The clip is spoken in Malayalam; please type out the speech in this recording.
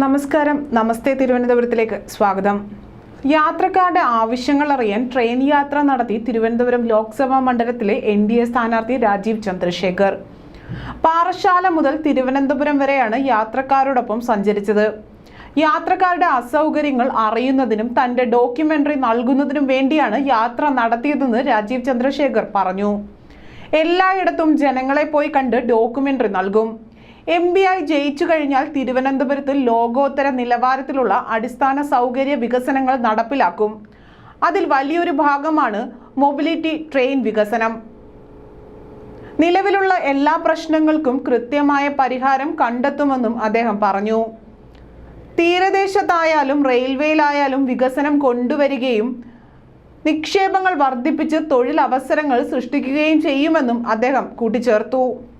നമസ്കാരം. നമസ്തേ തിരുവനന്തപുരത്തിലേക്ക് സ്വാഗതം. യാത്രക്കാരുടെ ആവശ്യങ്ങൾ അറിയാൻ ട്രെയിൻ യാത്ര നടത്തി തിരുവനന്തപുരം ലോക്സഭാ മണ്ഡലത്തിലെ എൻ ഡി എ സ്ഥാനാർത്ഥി രാജീവ് ചന്ദ്രശേഖർ. പാറശാല മുതൽ തിരുവനന്തപുരം വരെയാണ് യാത്രക്കാരോടൊപ്പം സഞ്ചരിച്ചത്. യാത്രക്കാരുടെ അസൗകര്യങ്ങൾ അറിയുന്നതിനും തന്റെ ഡോക്യുമെന്ററി നൽകുന്നതിനും വേണ്ടിയാണ് യാത്ര നടത്തിയതെന്ന് രാജീവ് ചന്ദ്രശേഖർ പറഞ്ഞു. എല്ലായിടത്തും ജനങ്ങളെ പോയി കണ്ട് ഡോക്യുമെന്ററി നൽകും. എം ബി ഐ ജയിച്ചു കഴിഞ്ഞാൽ തിരുവനന്തപുരത്ത് ലോകോത്തര നിലവാരത്തിലുള്ള അടിസ്ഥാന സൗകര്യ വികസനങ്ങൾ നടപ്പിലാക്കും. അതിൽ വലിയൊരു ഭാഗമാണ് മൊബിലിറ്റി ട്രെയിൻ വികസനം. നിലവിലുള്ള എല്ലാ പ്രശ്നങ്ങൾക്കും കൃത്യമായ പരിഹാരം കണ്ടെത്തുമെന്നും അദ്ദേഹം പറഞ്ഞു. തീരദേശത്തായാലും റെയിൽവേയിലായാലും വികസനം കൊണ്ടുവരികയും നിക്ഷേപങ്ങൾ വർദ്ധിപ്പിച്ച് തൊഴിലവസരങ്ങൾ സൃഷ്ടിക്കുകയും ചെയ്യുമെന്നും അദ്ദേഹം കൂട്ടിച്ചേർത്തു.